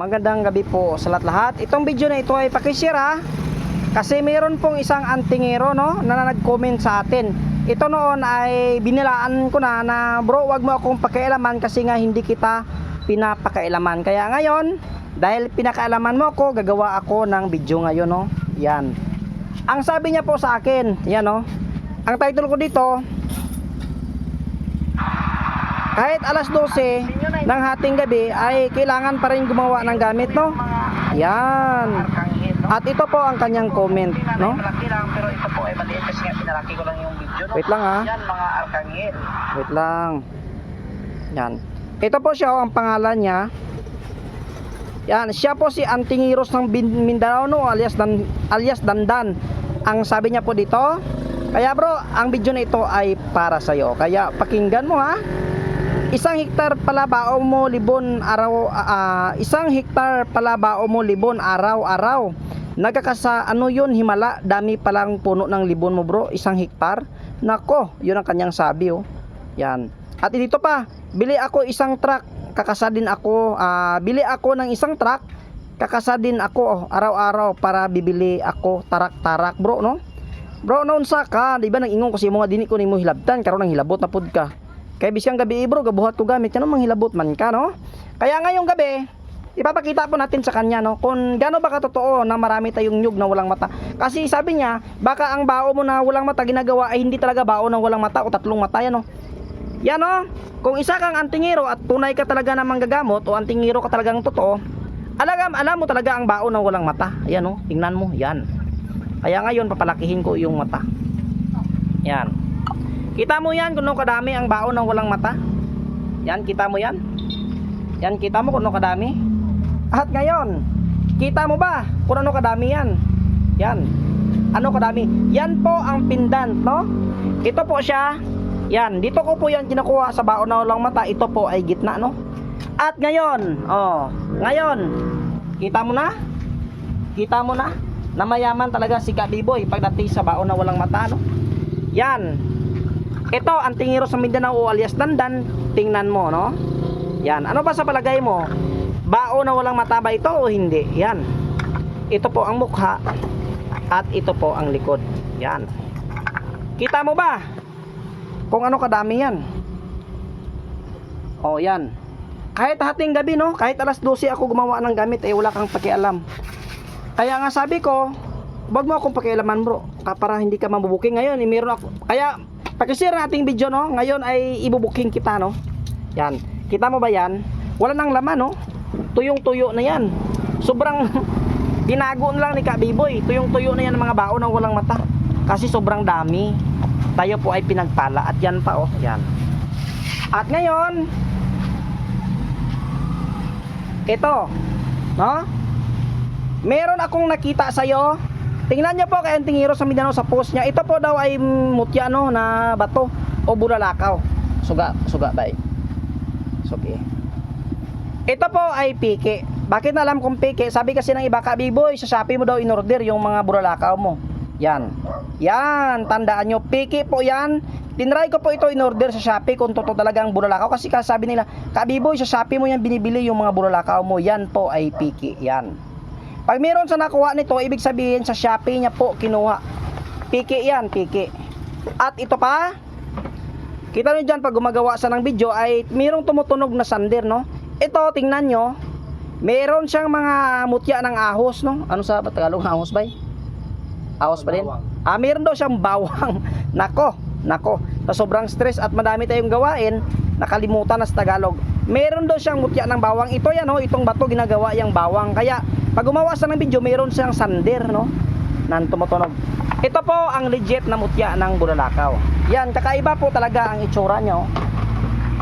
Magandang gabi po sa lahat-lahat. Itong video na ito ay pakishare ha. Kasi mayroon pong isang antingero no na nag-comment sa atin. Ito noon ay binilaan ko na na bro wag mo akong pakialaman kasi nga hindi kita pinapakailaman. Kaya ngayon dahil pinakaalaman mo ako gagawa ako ng video ngayon no. Yan. Ang sabi niya po sa akin, yan no. Ang title ko dito kahit alas 12 ng hating gabi ay kailangan pa rin gumawa ng gamit no. Yan. At ito po ang kanyang comment, no? Pero ito po ay maliit kasi nga pinalaki ko lang yung video. No? Wait lang, ha? Yan, mga arkanghel. Wait lang. Yan. Ito po siya oh, ang pangalan niya. Yan, siya po si Antingiros ng Mindanao no, alias Dan alias Dandan. Ang sabi niya po dito, kaya bro, ang video na ito ay para sa iyo. Kaya pakinggan mo ha. Isang hektar pala bao mo libon araw ah, isang hektar pala bao mo libon araw-araw. Nagkakasa ano yun himala dami palang puno ng libon mo bro isang hektar. Nako, yun ang kanyang sabi oh. Yan. At dito pa, bili ako isang truck, kakasa din ako, ah, bili ako ng isang truck, kakasa din ako oh, araw-araw para bibili ako tarak-tarak bro no. Bro, noon sa ka, di ba nang ingon ko si mga dini ko nimo hilabtan karon nang hilabot na pud ka. Kaya bisyang gabi bro, gabuhat ko gamit yan mang hilabot man ka no. Kaya ngayong gabi, ipapakita po natin sa kanya no kung gaano ba katotoo na marami tayong nyug na walang mata. Kasi sabi niya, baka ang bao mo na walang mata ginagawa ay hindi talaga bao na walang mata o tatlong mata yan no. Yan o, kung isa kang antingero at tunay ka talaga na manggagamot o antingero ka talagang totoo, alam, alam mo talaga ang bao na walang mata. Yan o, tingnan mo, yan. Kaya ngayon papalakihin ko yung mata. Yan. Kita mo yan kung kadami ang bao ng walang mata. Yan, kita mo yan. Yan, kita mo kung kadami. At ngayon, kita mo ba kung ano kadami yan? Yan. Ano kadami? Yan po ang pendant, no? Ito po siya. Yan, dito ko po yan kinukuha sa bao na walang mata. Ito po ay gitna, no? At ngayon, oh, ngayon, kita mo na? Kita mo na? Na mayaman talaga si Kabiboy pagdating sa bao na walang mata, no? Yan. Ito, ang tingiro sa Mindanao alias Dandan, tingnan mo, no? Yan. Ano ba sa palagay mo? Bao na walang mata ba ito o hindi? Yan. Ito po ang mukha at ito po ang likod. Yan. Kita mo ba? Kung ano kadami yan. O, yan. Kahit hating gabi, no? Kahit alas 12 ako gumawa ng gamit, eh wala kang pakialam. Kaya nga sabi ko, wag mo akong pakialaman bro, para hindi ka mabubuking ngayon. Eh, meron ako. Kaya, pakishare nating video, no? Ngayon ay ibubuking kita, no? Yan. Kita mo ba yan? Wala nang laman, no? Tuyong-tuyo na yan. Sobrang tinago na lang ni Kabiboy. Tuyong-tuyo na yan ng mga baon ng walang mata. Kasi sobrang dami. Tayo po ay pinagpala. At yan pa, oh. Yan. At ngayon, ito, no? Meron akong nakita sa iyo. Tingnan niyo po kay Anting Hero sa Mindanao sa post niya. Ito po daw ay mutya no na bato o bulalakaw. Suga, suga ba? Sugi. Ito po ay piki. Bakit na alam kong piki? Sabi kasi ng iba, Kabiboy, sa Shopee mo daw in-order yung mga bulalakaw mo. Yan. Yan, tandaan nyo. Piki po yan. Tinry ko po ito in-order sa Shopee kung totoo talaga ang bulalakaw. Kasi sabi nila, Kabiboy, sa Shopee mo yan binibili yung mga bulalakaw mo. Yan po ay piki. Yan. Pag meron sa nakuha nito, ibig sabihin sa Shopee niya po kinuha. Piki yan, piki. At ito pa, kita nyo dyan pag gumagawa sa ng video ay mayroong tumutunog na sander, no? Ito, tingnan nyo, meron siyang mga mutya ng ahos, no? Ano sa Tagalog ahos ba? Ahos pa din? Ah, meron daw siyang bawang. nako, nako. Sa sobrang stress at madami tayong gawain, nakalimutan na sa Tagalog. Meron daw siyang mutya ng bawang. Ito yan, no? Itong bato ginagawa yung bawang. Kaya, pag gumawa sa ng video, meron siyang sander, no? Nan tumutunog. Ito po ang legit na mutya ng bulalakaw. Yan, kakaiba po talaga ang itsura niya, oh.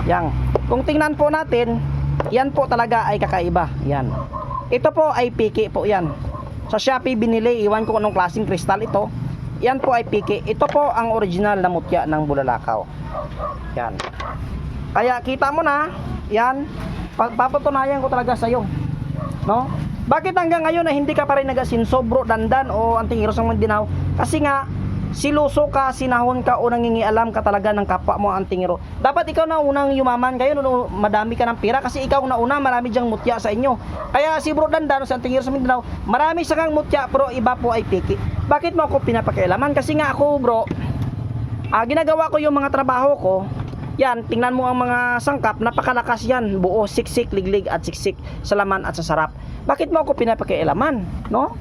Yan. Kung tingnan po natin, yan po talaga ay kakaiba. Yan. Ito po ay piki po yan. Sa Shopee binili, iwan ko anong klaseng kristal ito. Yan po ay piki. Ito po ang original na mutya ng bulalakaw. Yan. Kaya kita mo na, yan, pa- papatunayan ko talaga sa iyo. No? Bakit hanggang ngayon na hindi ka pa rin nagasinso bro dandan o anting heroes ng Mandinaw? Kasi nga siluso ka, sinahon ka o nangingialam ka talaga ng kapwa mo ang tingiro. Dapat ikaw na unang yumaman kayo, no, madami ka ng pira kasi ikaw na una, marami diyang mutya sa inyo. Kaya si Bro Dandan sa tingiro sa Mindanao, marami sa kang mutya pero iba po ay piki. Bakit mo ako pinapakialaman? Kasi nga ako bro, ah, ginagawa ko yung mga trabaho ko, yan, tingnan mo ang mga sangkap, napakalakas yan, buo, siksik, liglig at siksik, sa laman at sa sarap. Bakit mo ako pinapakialaman, no?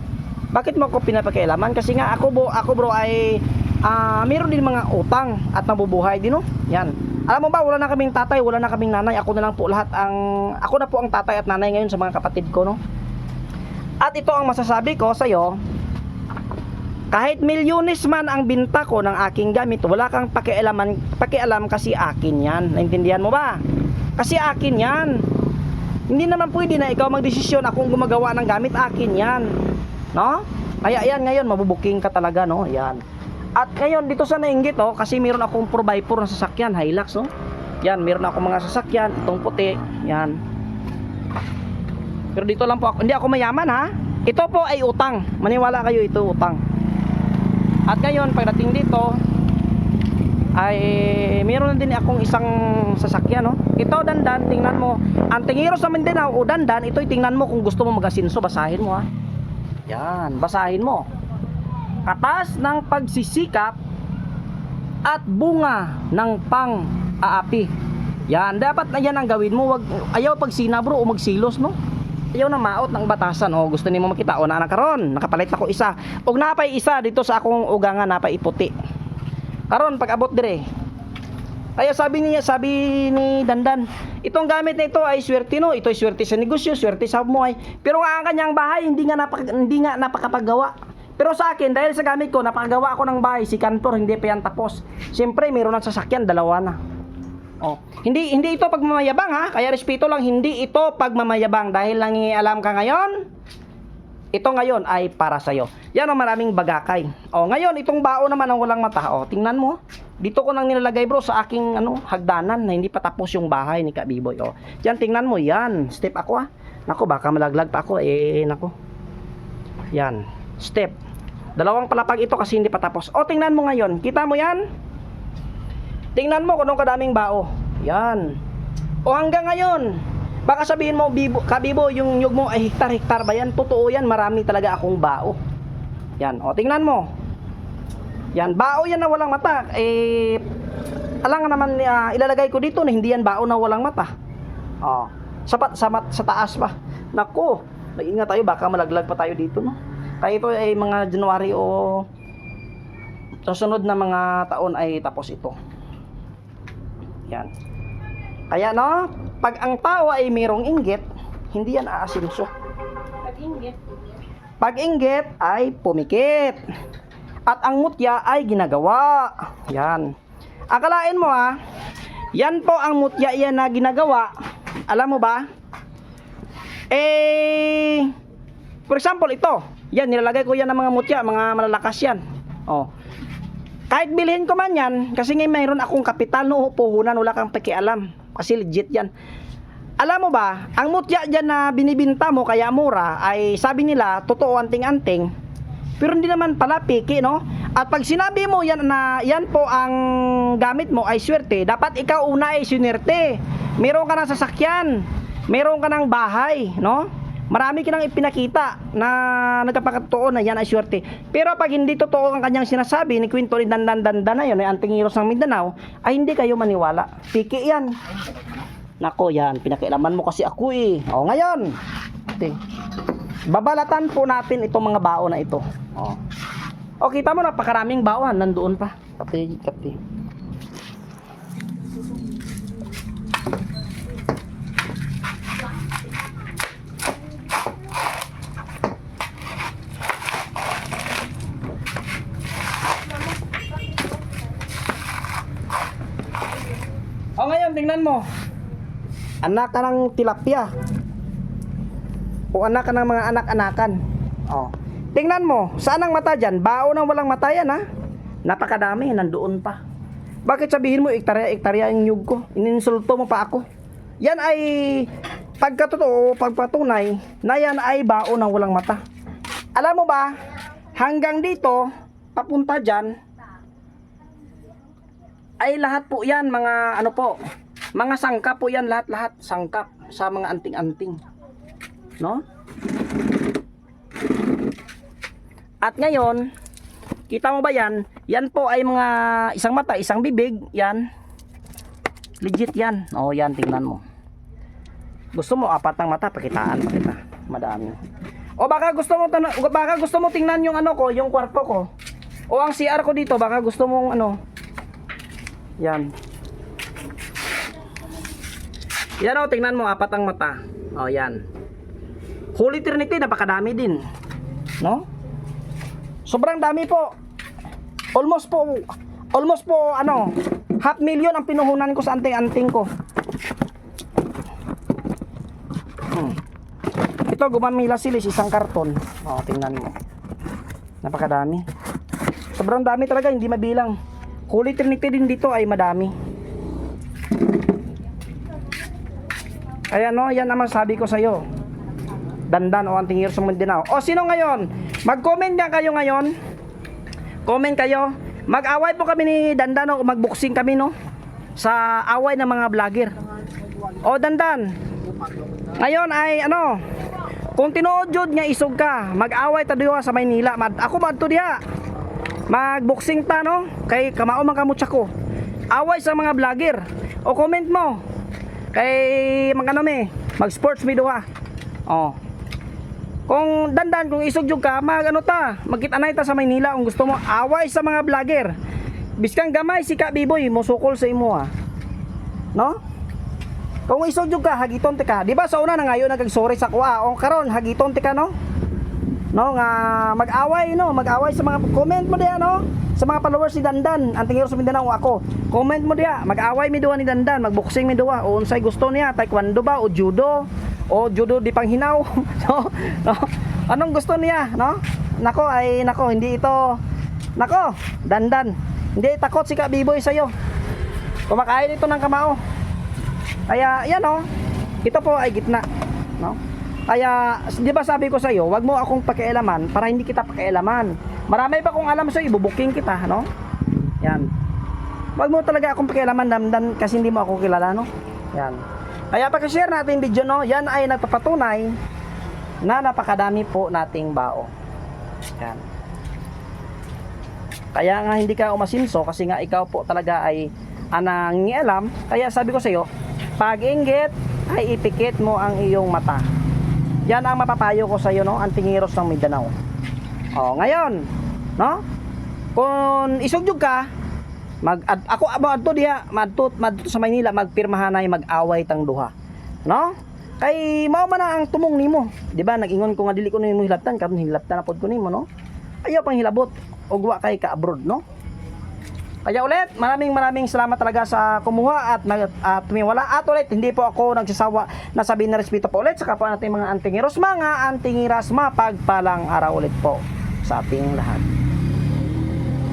Bakit mo ako pinapakialaman? Kasi nga ako bro, ako bro ay ah, meron din mga utang at nabubuhay din, no? Yan. Alam mo ba, wala na kaming tatay, wala na kaming nanay, ako na lang po lahat ang ako na po ang tatay at nanay ngayon sa mga kapatid ko, no? At ito ang masasabi ko sa iyo, kahit milyones man ang binta ko ng aking gamit, wala kang pakialaman, pakialam kasi akin yan. Naintindihan mo ba? Kasi akin yan. Hindi naman pwede na ikaw magdesisyon akong gumagawa ng gamit, akin yan. No? Kaya yan ngayon, mabubuking ka talaga, no? Yan. At ngayon, dito sa nainggit, oh, kasi meron akong 4x4 na sasakyan, Hilux, oh. Yan, meron akong mga sasakyan, itong puti, yan. Pero dito lang po ako, hindi ako mayaman, ha? Ito po ay utang. Maniwala kayo, ito utang. At ngayon, pagdating dito, ay meron din akong isang sasakyan, no? Ito, dandan, tingnan mo. Ang tingiro sa Mindanao, o dandan, ito tingnan mo kung gusto mo mag-asinso, basahin mo, ha? Yan, basahin mo. Katas ng pagsisikap at bunga ng pang-aapi. Yan, dapat na yan ang gawin mo. Wag, ayaw pag sinabro o magsilos, no? Ayaw na maot ng batasan. O, gusto nimo makita. O, na karon nakapalit ako isa. Og napay isa dito sa akong ugangan, napay iputi. Karon pag abot dire. Kaya sabi niya, sabi ni Dandan, itong gamit na ito ay swerte no, ito ay swerte sa negosyo, swerte sa buhay. Pero nga ang kanyang bahay hindi nga napak, hindi nga napakapagawa. Pero sa akin, dahil sa gamit ko, napakagawa ako ng bahay, si Kantor, hindi pa yan tapos. Siyempre, meron ng sasakyan, dalawa na. Oh, hindi hindi ito pagmamayabang ha. Kaya respeto lang, hindi ito pagmamayabang dahil nangingialam ka ngayon. Ito ngayon ay para sa iyo. Yan ang maraming bagakay. Oh, ngayon itong bao naman ang walang mata. Oh, tingnan mo. Dito ko nang nilalagay bro sa aking ano hagdanan na hindi pa tapos yung bahay ni Kabiboy. Oh. Yan tingnan mo, yan. Step ako ah. Nako baka malaglag pa ako eh nako. Yan. Step. Dalawang palapag ito kasi hindi pa tapos. O tingnan mo ngayon. Kita mo yan? Tingnan mo kung anong kadaming bao. Yan. O hanggang ngayon, baka sabihin mo, bibo, kabibo, yung nyug mo ay hektar-hektar ba yan? Totoo yan, marami talaga akong bao. Yan, o tingnan mo. Yan, bao yan na walang mata. Eh, alang naman ah, ilalagay ko dito na hindi yan bao na walang mata. O, sa, mat- sa taas pa. Nako, mag-ingat tayo, baka malaglag pa tayo dito, no? Kaya ito ay mga January o sa sunod na mga taon ay tapos ito. Yan. Kaya no, pag ang tao ay mayroong inggit, hindi yan aasinso. Pag inggit ay pumikit. At ang mutya ay ginagawa. Yan. Akalain mo ha, yan po ang mutya yan na ginagawa. Alam mo ba? Eh, for example, ito. Yan, nilalagay ko yan ng mga mutya, mga malalakas yan. Oh. Kahit bilhin ko man yan, kasi ngayon mayroon akong kapital no puhunan, wala kang pakialam. Kasi legit yan. Alam mo ba, ang mutya dyan na binibinta mo kaya mura ay sabi nila, totoo anting-anting. Pero hindi naman pala piki, no? At pag sinabi mo yan na yan po ang gamit mo ay swerte, dapat ikaw una ay swerte. Meron ka ng sasakyan, meron ka ng bahay, no? Marami ka nang ipinakita na nagkapakatotoo na yan ay swerte. Pero pag hindi totoo ang kanyang sinasabi ni Quinto ni Dandan Dandan na yun, ay anting heroes ng Mindanao, ay hindi kayo maniwala. Piki yan. Nako yan, pinakialaman mo kasi ako eh. O ngayon, ate, babalatan po natin itong mga bao na ito. O. O kita mo napakaraming bawan nandoon pa. Kati, kati. O ngayon, tingnan mo. Anak ka ng tilapia. O anak ka ng mga anak-anakan. O. Tingnan mo, saan ang mata dyan? Bao ng walang mata yan, ha? Napakadami, nandoon pa. Bakit sabihin mo, iktarya-iktarya ang nyug ko? Ininsulto mo pa ako. Yan ay pagkatotoo, pagpatunay, na yan ay bao ng walang mata. Alam mo ba, hanggang dito, papunta dyan, ay lahat po yan mga ano po, mga sangkap po yan lahat-lahat, sangkap sa mga anting-anting. No? At ngayon, kita mo ba yan? Yan po ay mga isang mata, isang bibig, yan. Legit yan. O yan, tingnan mo. Gusto mo apat ng mata, pakitaan pa kita. Madami. O baka gusto mo baka gusto mo tingnan yung ano ko, yung kwarto ko. O ang CR ko dito, baka gusto mong ano. Yan. Yan o, tingnan mo, apat ang mata. O, yan. Holy Trinity, napakadami din. No? Sobrang dami po. Almost po, almost po, ano, half million ang pinuhunan ko sa anting-anting ko. Hmm. Ito, gumamila silis, isang karton. O, tingnan mo. Napakadami. Sobrang dami talaga, hindi mabilang. Holy Trinity din dito ay madami. Kaya no, yan naman sabi ko sa iyo. Dandan o anting years Mindanao. O sino ngayon? Mag-comment na kayo ngayon. Comment kayo. Mag-away po kami ni Dandan o mag-boxing kami no. Sa away ng mga vlogger. O Dandan. Ngayon ay ano, kung tinuod jud nga isog ka, mag-away ta diha sa Maynila. Mad ako madto diha. Mag-boxing ta no, kay kamao man kamo ko. Away sa mga vlogger. O comment mo. Kay magano me, mag-sports mi duha. Oh. Kung dandan kung isog jud ka, mag ano ta, magkita-nay ta sa Maynila kung gusto mo away sa mga vlogger. Biskang gamay si Ka Biboy musukol sa imo ha. No? Kung isog jud ka, hagiton ti ka. Di ba sa una na ngayon nagag-sorry sa kuha. O karon hagiton ti ka no? No nga mag-away no, mag-away sa mga comment mo diha no. Sa mga followers ni Dandan, ang tingiro sa Mindanao ako. Comment mo diha, mag-away mi duwa ni Dandan, mag-boxing mi duwa. O unsay gusto niya, taekwondo ba o judo? O judo di panghinaw? no? no? Anong gusto niya, no? Nako ay nako, hindi ito Nako, Dandan. Hindi takot si Ka Biboy sa'yo. Kumakain ito ng kamao. Kaya yan oh. Ito po ay gitna, no? Kaya 'di ba sabi ko sa iyo, wag mo akong pakialaman para hindi kita pakialaman. Marami pa kung alam sa iyo, bubuking kita, no? Yan. Wag mo talaga akong pakialaman damdan kasi hindi mo ako kilala, no? Yan. Kaya paki-share natin video, no? Yan ay nagpapatunay na napakadami po nating bao. Yan. Kaya nga hindi ka umasinso kasi nga ikaw po talaga ay anang alam. Kaya sabi ko sa iyo, pag inggit ay ipikit mo ang iyong mata. Yan ang mapapayo ko sa iyo no, ang tingiros ng Mindanao. Oh, ngayon, no? Kung isugyog ka, mag ad, ako adto diha, madto madto sa Maynila magpirmahan ay mag-away tang duha. No? Kay mao man na ang tumong nimo, di ba? Nag-ingon ko nga dili ko nimo hilabtan, karon hilabtan na pod ko nimo, no? Ayaw pang hilabot ug wa kay ka abroad, no? Kaya ulit, maraming maraming salamat talaga sa kumuha at, at tumiwala. At ulit, hindi po ako nagsasawa na sabihin na respeto po ulit sa kapwa nating mga antingiros. Mga antingiras, mapagpalang araw ulit po sa ating lahat.